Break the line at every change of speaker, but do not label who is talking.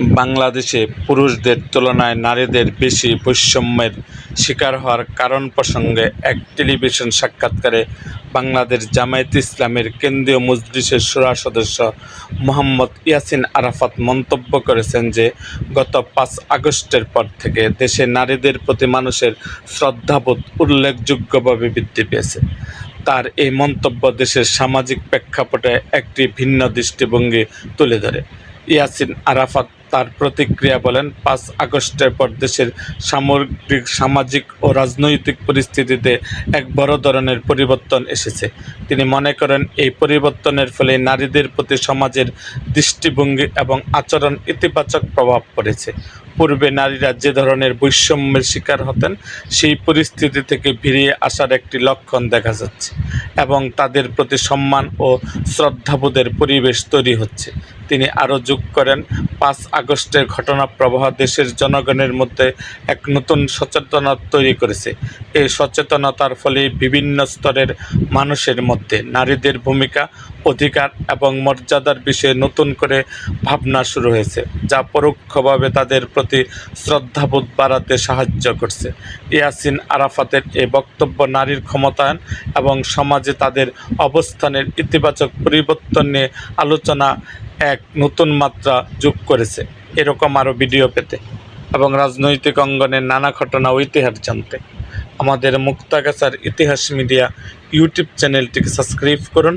বাংলাদেশে পুরুষদের তুলনায় নারীদের বেশি বৈষম্যের শিকার হওয়ার কারণ প্রসঙ্গে এক টেলিভিশন সাক্ষাৎকারে বাংলাদেশ জামায়াতে ইসলামের কেন্দ্রীয় মজলিসের শূরা সদস্য মোহাম্মদ ইয়াসিন আরাফাত মন্তব্য করেছেন যে, গত পাঁচ আগস্টের পর থেকে দেশে নারীদের প্রতি মানুষের শ্রদ্ধাবোধ উল্লেখযোগ্যভাবে বৃদ্ধি পেয়েছে। তার এই মন্তব্য দেশের সামাজিক প্রেক্ষাপটে একটি ভিন্ন দৃষ্টিভঙ্গি তুলে ধরে। ইয়াসিন আরাফাত তার প্রতিক্রিয়া বলেন, পাঁচ আগস্টের পর দেশের সামগ্রিক, সামাজিক ও রাজনৈতিক পরিস্থিতিতে এক বড় ধরনের পরিবর্তন এসেছে। তিনি মনে করেন, এই পরিবর্তনের ফলে নারীদের প্রতি সমাজের দৃষ্টিভঙ্গি এবং আচরণ ইতিবাচক প্রভাব পড়েছে। পূর্বে নারীরা যে ধরনের বৈষম্যের শিকার হতেন, সেই পরিস্থিতি থেকে ফিরিয়ে আসার একটি লক্ষণ দেখা যাচ্ছে এবং তাদের প্রতি সম্মান ও শ্রদ্ধাবোধের পরিবেশ তৈরি হচ্ছে। তিনি আরও যোগ করেন, পাঁচ আগস্টের ঘটনা প্রবাহ দেশের জনগণের মধ্যে এক নতুন সচেতনতা তৈরি করেছে। এই সচেতনতার ফলে বিভিন্ন স্তরের মানুষের মধ্যে নারীদের ভূমিকা অধিকার এবং মর্যাদার বিষয়ে নতুন করে ভাবনা শুরু হয়েছে, যা পরোক্ষভাবে তাদের প্রতি শ্রদ্ধাবোধ বাড়াতে সাহায্য করছে। ইয়াসিন আরাফাতের এই বক্তব্য নারীর ক্ষমতায়ন এবং সমাজে তাদের অবস্থানের ইতিবাচক পরিবর্তন নিয়ে আলোচনা এক নতুন মাত্রা যোগ করেছে। এরকম আরও ভিডিও পেতে এবং রাজনৈতিক অঙ্গনের নানা ঘটনা ও ইতিহাস জানতে। আমাদের মুক্তাগাছার ইতিহাস মিডিয়া ইউটিউব চ্যানেলটিকে সাবস্ক্রাইব করুন।